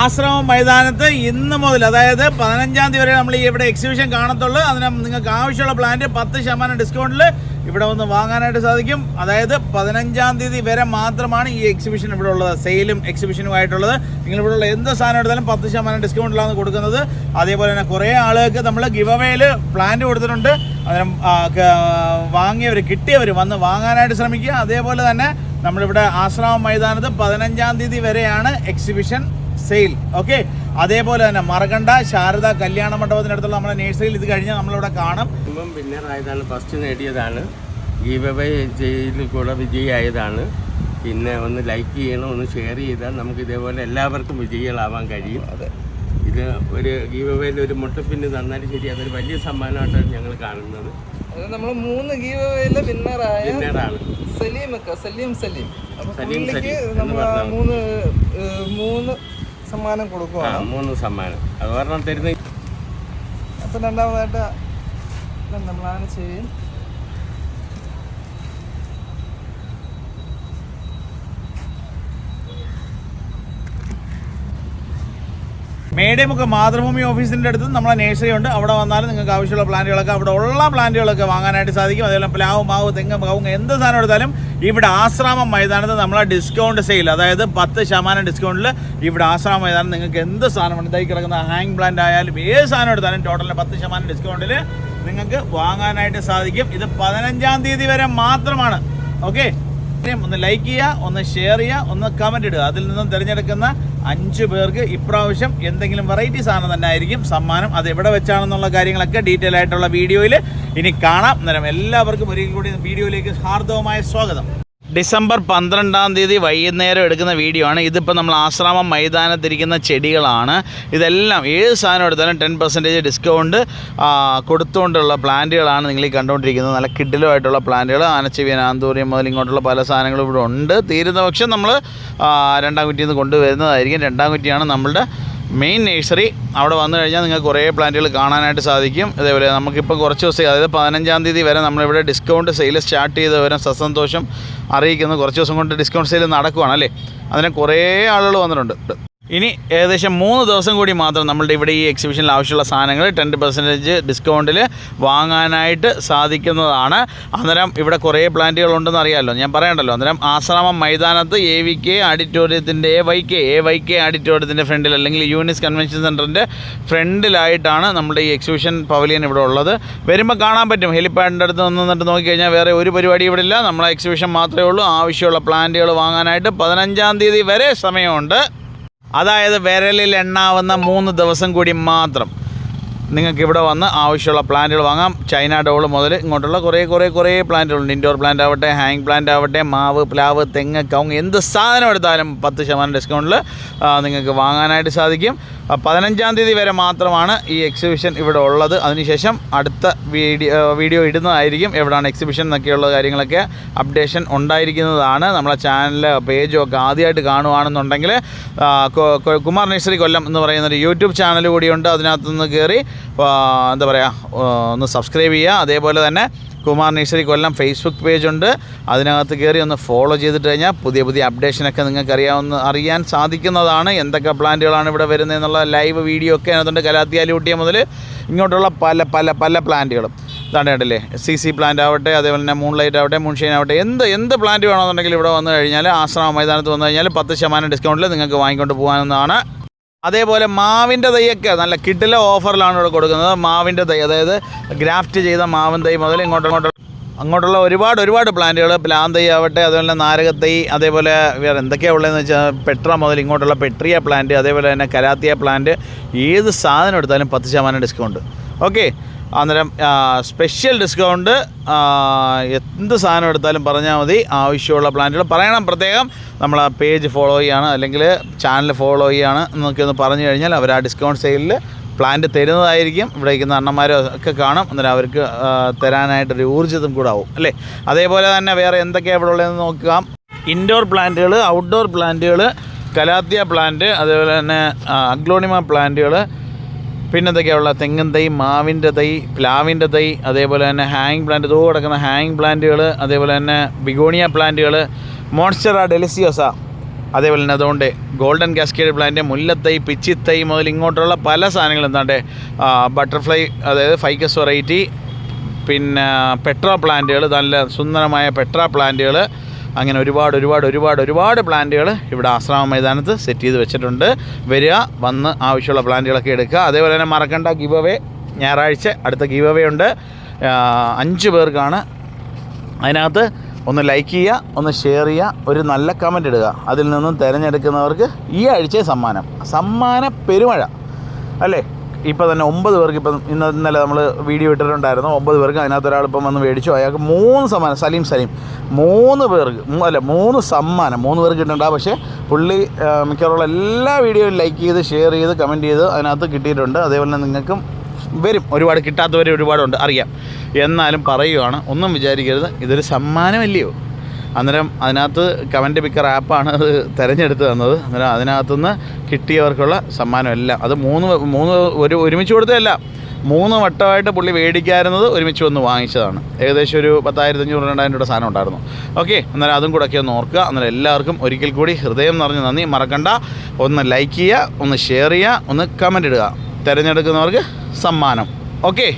ആശ്രമം മൈതാനത്ത് ഇന്ന് മുതൽ അതായത് പതിനഞ്ചാം തീയതി വരെ നമ്മൾ ഇവിടെ എക്സിബിഷൻ കാണത്തുള്ളൂ. അതിന് നിങ്ങൾക്ക് ആവശ്യമുള്ള പ്ലാന്റ് പത്ത് ശതമാനം ഡിസ്കൗണ്ടിൽ ഇവിടെ വന്ന് വാങ്ങാനായിട്ട് സാധിക്കും. അതായത് പതിനഞ്ചാം തീയതി വരെ മാത്രമാണ് ഈ എക്സിബിഷൻ ഇവിടെ ഉള്ളത്. സെയിലും എക്സിബിഷനും ആയിട്ടുള്ളത്. നിങ്ങൾ ഇവിടെ ഉള്ള എന്ത് സാധനം എടുത്താലും പത്ത് ശതമാനം ഡിസ്കൗണ്ടിലാണ് കൊടുക്കുന്നത്. അതേപോലെ തന്നെ കുറേ ആളുകൾക്ക് നമ്മൾ ഗിവ് പ്ലാന്റ് കൊടുത്തിട്ടുണ്ട്. ക- വാങ്ങിയവർ കിട്ടിയവർ വന്ന് വാങ്ങാനായിട്ട് ശ്രമിക്കുക. അതേപോലെ തന്നെ നമ്മളിവിടെ ആശ്രമം മൈതാനത്ത് പതിനഞ്ചാം തീയതി വരെയാണ് എക്സിബിഷൻ സെയിൽ. ഓക്കെ? അതേപോലെ തന്നെ മറകണ്ട ശാരദ കല്യാണ മണ്ഡപത്തിനടുത്തുള്ള നമ്മുടെ നേഴ്സറിയിൽ ഇത് കഴിഞ്ഞാൽ നമ്മളിവിടെ കാണും. വിന്നറായതാണ് ഫസ്റ്റ് നേടിയതാണ്. ഈ അവേ ചെയ്തിൽ കൂടെ വിജയിയായതാണ്. പിന്നെ ഒന്ന് ലൈക്ക് ചെയ്യണം ഒന്ന് ഷെയർ ചെയ്താൽ നമുക്ക് ഇതേപോലെ എല്ലാവർക്കും വിജയികളാവാൻ കഴിയും. അതെ. ഇത് ഒരു ഗീവ് അവേയിൽ ഒരു മുട്ടപ്പിന്ന് തന്നാൽ ശരി അതൊരു വലിയ സമ്മാനമായിട്ടാണ് ഞങ്ങൾ കാണുന്നത്. അത് നമ്മൾ മൂന്ന് ഗീവ് അവേയിലെ വിന്നറായ വിന്നറാണ്. സലീം സലീം. സലീം സലീം സലീം നമ്മൾ മൂന്ന് മൂന്ന് സമ്മാനം കൊടുക്കുക മൂന്ന് സമ്മാനം. അത് പറഞ്ഞാൽ തരുന്ന അപ്പൊ രണ്ടാമതായിട്ട് നമ്മളാണ് ചെയ്യും മേഡിയമുക്ക് മാതൃഭൂമി ഓഫീസിന്റെ അടുത്ത് നമ്മളെ നേഴ്സറി ഉണ്ട്. അവിടെ വന്നാലും നിങ്ങൾക്ക് ആവശ്യമുള്ള പ്ലാന്റുകളൊക്കെ അവിടെ ഉള്ള പ്ലാന്റുകളൊക്കെ വാങ്ങാനായിട്ട് സാധിക്കും. അതേപോലെ പ്ലാവ് മാവ് തെങ്ങ് കവുങ്ങ് എന്ത് സാധനം എടുത്താലും ഇവിടെ ആശ്രാമം മൈതാനത്ത് നമ്മളെ ഡിസ്കൗണ്ട് സെയിൽ അതായത് പത്ത് ശതമാനം ഡിസ്കൗണ്ടിൽ ഇവിടെ ആശ്രാമം മൈതാനം നിങ്ങൾക്ക് എന്ത് സാധനം ഇതായി കിടക്കുന്ന ഹാങ് പ്ലാന്റ് ആയാലും ഏത് സാധനം എടുത്താലും ടോട്ടലിൽ പത്ത് ശതമാനം ഡിസ്കൗണ്ടിൽ നിങ്ങൾക്ക് വാങ്ങാനായിട്ട് സാധിക്കും. ഇത് പതിനഞ്ചാം തീയതി വരെ മാത്രമാണ്. ഓക്കെ ഒന്ന് ലൈക്ക് ചെയ്യുക ഒന്ന് ഷെയർ ചെയ്യുക ഒന്ന് കമന്റ് ഇടുക. അതിൽ നിന്നും തിരഞ്ഞെടുക്കുന്ന അഞ്ച് പേർക്ക് ഇപ്രാവശ്യം എന്തെങ്കിലും വെറൈറ്റി സാധനം തന്നെ ആയിരിക്കും. സമ്മാനം അത് എവിടെ വെച്ചാണെന്നുള്ള കാര്യങ്ങളൊക്കെ ഡീറ്റെയിൽ ആയിട്ടുള്ള വീഡിയോയിൽ ഇനി കാണാം. നേരം എല്ലാവർക്കും ഒരിക്കൽ കൂടി വീഡിയോയിലേക്ക് ഹാർദവമായ സ്വാഗതം. ഡിസംബർ പന്ത്രണ്ടാം തീയതി വൈകുന്നേരം എടുക്കുന്ന വീഡിയോ ആണ്. ഇതിപ്പോൾ നമ്മൾ ആശ്രാമം മൈതാനത്തിരിക്കുന്ന ചെടികളാണ്. ഇതെല്ലാം ഏത് സാധനം എടുത്താലും ടെൻ പെർസെന്റേജ് ഡിസ്കൗണ്ട് കൊടുത്തുകൊണ്ടുള്ള പ്ലാന്റുകളാണ് നിങ്ങൾ ഈ കണ്ടുകൊണ്ടിരിക്കുന്നത്. നല്ല കിഡിലുമായിട്ടുള്ള പ്ലാന്റുകൾ ആനച്ചെവിയൻ ആന്തൂര്യം മുതൽ ഇങ്ങോട്ടുള്ള പല സാധനങ്ങളും ഇവിടെ ഉണ്ട്. തീരുന്ന പക്ഷം നമ്മൾ രണ്ടാം കുറ്റിയിൽ നിന്ന് കൊണ്ടുവരുന്നതായിരിക്കും. രണ്ടാം കുറ്റിയാണ് നമ്മളുടെ മെയിൻ നേഴ്സറി അവിടെ വന്നു കഴിഞ്ഞാൽ നിങ്ങൾക്ക് കുറേ പ്ലാന്റുകൾ കാണാനായിട്ട് സാധിക്കും. അതേപോലെ നമുക്കിപ്പോൾ കുറച്ച് ദിവസം അതായത് പതിനഞ്ചാം തീയതി വരെ നമ്മളിവിടെ ഡിസ്കൗണ്ട് സെയിൽ സ്റ്റാർട്ട് ചെയ്ത് വരാൻ സസന്തോഷം അറിയിക്കുന്നു. കുറച്ച് ദിവസം കൊണ്ട് ഡിസ്കൗണ്ട് സെയിൽ നടക്കുവാണ് അല്ലേ? അതിന് കുറേ ആളുകൾ വന്നിട്ടുണ്ട്. ഇനി ഏകദേശം മൂന്ന് ദിവസം കൂടി മാത്രം നമ്മളുടെ ഇവിടെ ഈ എക്സിബിഷനിൽ ആവശ്യമുള്ള സാധനങ്ങൾ ടെൻ പെർസെന്റേജ് ഡിസ്കൗണ്ടിൽ വാങ്ങാനായിട്ട് സാധിക്കുന്നതാണ്. അന്നേരം ഇവിടെ കുറേ പ്ലാന്റുകളുണ്ടെന്ന് അറിയാമല്ലോ ഞാൻ പറയണ്ടല്ലോ. അന്നേരം ആശ്രമം മൈതാനത്ത് A V K ആഡിറ്റോറിയത്തിന്റെ A Y K A Y K ആഡിറ്റോറിയത്തിന്റെ ഫ്രണ്ടിൽ അല്ലെങ്കിൽ യൂണിസ് കൺവെൻഷൻ സെന്ററിന്റെ ഫ്രണ്ടിലായിട്ടാണ് നമ്മുടെ ഈ എക്സിബിഷൻ പവലിയൻ ഇവിടെ ഉള്ളത്. വരുമ്പോൾ കാണാൻ പറ്റും. ഹെലിപ്പാഡിന്റെ അടുത്ത് നിന്ന് നിന്നിട്ട് നോക്കിക്കഴിഞ്ഞാൽ വേറെ ഒരു പരിപാടി ഇവിടെ ഇല്ല. നമ്മളെ എക്സിബിഷൻ മാത്രമേ ഉള്ളൂ. ആവശ്യമുള്ള പ്ലാന്റുകൾ വാങ്ങാനായിട്ട് പതിനഞ്ചാം തീയതി വരെ സമയമുണ്ട്. അതായത് വിരലിൽ എണ്ണാവുന്ന മൂന്ന് ദിവസം കൂടി മാത്രം. നിങ്ങൾക്ക് ഇവിടെ വന്ന് ആവശ്യമുള്ള പ്ലാന്റുകൾ വാങ്ങാം. ചൈന ഡോൾ മുതൽ ഇങ്ങോട്ടുള്ള കുറേ കുറേ കുറേ പ്ലാന്റുകളുണ്ട്. ഇൻഡോർ പ്ലാന്റ് ആവട്ടെ ഹാങ് പ്ലാന്റ് ആവട്ടെ മാവ് പ്ലാവ് തെങ്ങ് കവുങ്ങ് എന്ത് സാധനം എടുത്താലും പത്ത് ശതമാനം ഡിസ്കൗണ്ടിൽ നിങ്ങൾക്ക് വാങ്ങാനായിട്ട് സാധിക്കും. പതിനഞ്ചാം തീയതി വരെ മാത്രമാണ് ഈ എക്സിബിഷൻ ഇവിടെ ഉള്ളത്. അതിനുശേഷം അടുത്ത വീഡിയോ വീഡിയോ ഇടുന്നതായിരിക്കും. എവിടെയാണ് എക്സിബിഷൻ എന്നൊക്കെയുള്ള കാര്യങ്ങളൊക്കെ അപ്ഡേഷൻ ഉണ്ടായിരിക്കുന്നതാണ്. നമ്മളെ ചാനൽ പേജും ഒക്കെ ആദ്യമായിട്ട് കാണുകയാണെന്നുണ്ടെങ്കിൽ കുമാർ നഴ്സറി കൊല്ലം എന്ന് പറയുന്ന ഒരു യൂട്യൂബ് ചാനൽ കൂടിയുണ്ട് അതിനകത്തുനിന്ന് കയറി എന്താ പറയുക ഒന്ന് സബ്സ്ക്രൈബ് ചെയ്യുക. അതേപോലെ തന്നെ കുമാർ നഴ്സറി കൊല്ലം ഫേസ്ബുക്ക് പേജുണ്ട് അതിനകത്ത് കയറി ഒന്ന് ഫോളോ ചെയ്തിട്ട് കഴിഞ്ഞാൽ പുതിയ പുതിയ അപ്ഡേഷനൊക്കെ നിങ്ങൾക്ക് അറിയാവുന്ന അറിയാൻ സാധിക്കുന്നതാണ്. എന്തൊക്കെ പ്ലാന്റുകളാണ് ഇവിടെ വരുന്നത് എന്നുള്ള ലൈവ് വീഡിയോ ഒക്കെ അതിനകത്തുണ്ട്. കലാത്തിയാലൂട്ടിയ മുതൽ ഇങ്ങോട്ടുള്ള പല പല പല പ്ലാന്റുകളും ഇതാണ് കണ്ടില്ലേ സി സി പ്ലാന്റ് ആവട്ടെ അതേപോലെ തന്നെ മൂൺ ലൈറ്റ് ആവട്ടെ മൂൺഷൈൻ ആവട്ടെ എന്ത് എന്ത് പ്ലാന്റ് വേണമെന്നുണ്ടെങ്കിൽ ഇവിടെ വന്നു കഴിഞ്ഞാൽ ആശ്രമ മൈതാനത്ത് വന്നു കഴിഞ്ഞാൽ പത്ത് ശതമാനം ഡിസ്കൗണ്ടിൽ നിങ്ങൾക്ക് വാങ്ങിക്കൊണ്ട് പോകാവുന്നതാണ്. അതേപോലെ മാവിന്റെ തൈയൊക്കെ നല്ല കിട്ടിലെ ഓഫറിലാണ് ഇവിടെ കൊടുക്കുന്നത്. മാവിന്റെ തൈ അതായത് ഗ്രാഫ്റ്റ് ചെയ്ത മാവിൻ തൈ മുതൽ ഇങ്ങോട്ട് ഇങ്ങോട്ട് അങ്ങോട്ടുള്ള ഒരുപാട് ഒരുപാട് പ്ലാന്റുകൾ പ്ലാൻ തൈ ആവട്ടെ അതുപോലെ നാരകത്തൈ അതേപോലെ വേറെ എന്തൊക്കെയാണ് ഉള്ളതെന്ന് വെച്ചാൽ പെട്ര മുതൽ ഇങ്ങോട്ടുള്ള പെട്രിയ പ്ലാന്റ് അതേപോലെ തന്നെ കരാത്തിയ പ്ലാന്റ് ഏത് സാധനം എടുത്താലും പത്ത് ശതമാനം ഡിസ്കൗണ്ട്. ഓക്കെ. അന്നേരം സ്പെഷ്യൽ ഡിസ്കൗണ്ട് എന്ത് സാധനം എടുത്താലും പറഞ്ഞാൽ മതി. ആവശ്യമുള്ള പ്ലാന്റുകൾ പറയണം. പ്രത്യേകം നമ്മൾ ആ പേജ് ഫോളോ ചെയ്യാണ്. അല്ലെങ്കിൽ ചാനൽ ഫോളോ ചെയ്യാണ് എന്നൊക്കെ ഒന്ന് പറഞ്ഞു കഴിഞ്ഞാൽ അവർ ആ ഡിസ്കൗണ്ട് സെയിലിൽ പ്ലാന്റ് തരുന്നതായിരിക്കും. ഇവിടെ ഇരിക്കുന്ന അണ്ണന്മാരും ഒക്കെ കാണും. അന്നേരം അവർക്ക് തരാനായിട്ട് തരാനായിട്ടൊരു ഊർജിതം കൂടെ ആവും. അല്ലേ? അതേപോലെ തന്നെ വേറെ എന്തൊക്കെയാണ് ഇവിടെ ഉള്ളതെന്ന് നോക്കാം. ഇൻഡോർ പ്ലാന്റുകൾ ഔട്ട്ഡോർ പ്ലാന്റുകൾ കലാത്തിയ പ്ലാന്റ് അതേപോലെ തന്നെ അഗ്ലോണിമ പ്ലാന്റുകൾ പിന്നെന്തൊക്കെയുള്ള തെങ്ങിൻ തൈ മാവിന്റെ തൈ പ്ലാവിന്റെ തൈ അതേപോലെ തന്നെ ഹാങ് പ്ലാന്റ് തോ കിടക്കുന്ന ഹാങ് പ്ലാന്റുകൾ അതേപോലെ തന്നെ ബിഗോണിയ പ്ലാന്റുകൾ മോൺസ്റ്ററ ഡെലിസിയോസ അതേപോലെ തന്നെ അതുകൊണ്ട് ഗോൾഡൻ കാസ്കേഡ് പ്ലാന്റ് മുല്ലത്തൈ പിച്ചിത്തൈ മുതൽ ഇങ്ങോട്ടുള്ള പല സാധനങ്ങളും എന്താണ്ട് ബട്ടർഫ്ലൈ അതായത് ഫൈക്കസ് വെറൈറ്റി പിന്നെ പെട്ര പ്ലാന്റുകൾ നല്ല സുന്ദരമായ പെട്ര പ്ലാന്റുകൾ അങ്ങനെ ഒരുപാട് ഒരുപാട് ഒരുപാട് ഒരുപാട് പ്ലാന്റുകൾ ഇവിടെ ആശ്രാമ മൈതാനത്ത് സെറ്റ് ചെയ്ത് വെച്ചിട്ടുണ്ട്. വരിക വന്ന് ആവശ്യമുള്ള പ്ലാന്റുകളൊക്കെ എടുക്കുക. അതേപോലെ തന്നെ മറക്കണ്ട ഗീവ് അവേ ഞായറാഴ്ച അടുത്ത ഗീവ് അവേ ഉണ്ട് അഞ്ച് പേർക്കാണ്. അതിനകത്ത് ഒന്ന് ലൈക്ക് ചെയ്യുക ഒന്ന് ഷെയർ ചെയ്യുക ഒരു നല്ല കമന്റ് ഇടുക. അതിൽ നിന്നും തിരഞ്ഞെടുക്കുന്നവർക്ക് ഈ ആഴ്ച സമ്മാനം. സമ്മാന പെരുമഴ. അല്ലേ? ഇപ്പോൾ തന്നെ ഒമ്പത് പേർക്ക് ഇപ്പം ഇന്ന് ഇന്നലെ നമ്മൾ വീഡിയോ ഇട്ടിട്ടുണ്ടായിരുന്നു. ഒമ്പത് പേർക്ക് അതിനകത്ത് ഒരാൾ ഇപ്പം വന്ന് മേടിച്ചു. അയാൾക്ക് മൂന്ന് സമ്മാനം സലീം സലീം. മൂന്ന് പേർക്ക് അല്ല മൂന്ന് സമ്മാനം. മൂന്ന് പേർക്ക് കിട്ടുന്നുണ്ട്. പക്ഷേ പുള്ളി മിക്കവാറുള്ള എല്ലാ വീഡിയോയും ലൈക്ക് ചെയ്ത് ഷെയർ ചെയ്ത് കമന്റ് ചെയ്ത് അതിനകത്ത് കിട്ടിയിട്ടുണ്ട്. അതേപോലെ തന്നെ നിങ്ങൾക്കും വരും. ഒരുപാട് കിട്ടാത്തവരെ ഒരുപാടുണ്ട്. അറിയാം. എന്നാലും പറയുവാണ് ഒന്നും വിചാരിക്കരുത്. ഇതൊരു സമ്മാനമല്ലയോ? അന്നേരം അതിനകത്ത് കമന്റ് പിക്കർ ആപ്പാണ് അത് തിരഞ്ഞെടുത്ത് തന്നത്. അന്നേരം അതിനകത്തുനിന്ന് കിട്ടിയവർക്കുള്ള സമ്മാനം എല്ലാം. അത് മൂന്ന് മൂന്ന് ഒരു ഒരുമിച്ച് കൊടുത്തതല്ല. മൂന്ന് വട്ടമായിട്ട് പുള്ളി മേടിക്കാറുന്നത് ഒരുമിച്ച് വന്ന് വാങ്ങിച്ചതാണ്. ഏകദേശം ഒരു പത്തായിരത്തി അഞ്ഞൂറ് രണ്ടായിരം രൂപ സാധനം ഉണ്ടായിരുന്നു. ഓക്കെ അന്നേരം അതും കൂടെ ഒക്കെ ഒന്ന് ഓർക്കുക. അന്നേരം എല്ലാവർക്കും ഒരിക്കൽ കൂടി ഹൃദയം നിറഞ്ഞ് നന്ദി. മറക്കണ്ട. ഒന്ന് ലൈക്ക് ചെയ്യുക ഒന്ന് ഷെയർ ചെയ്യുക ഒന്ന് കമന്റ് ഇടുക. തിരഞ്ഞെടുക്കുന്നവർക്ക് സമ്മാനം. ഓക്കെ.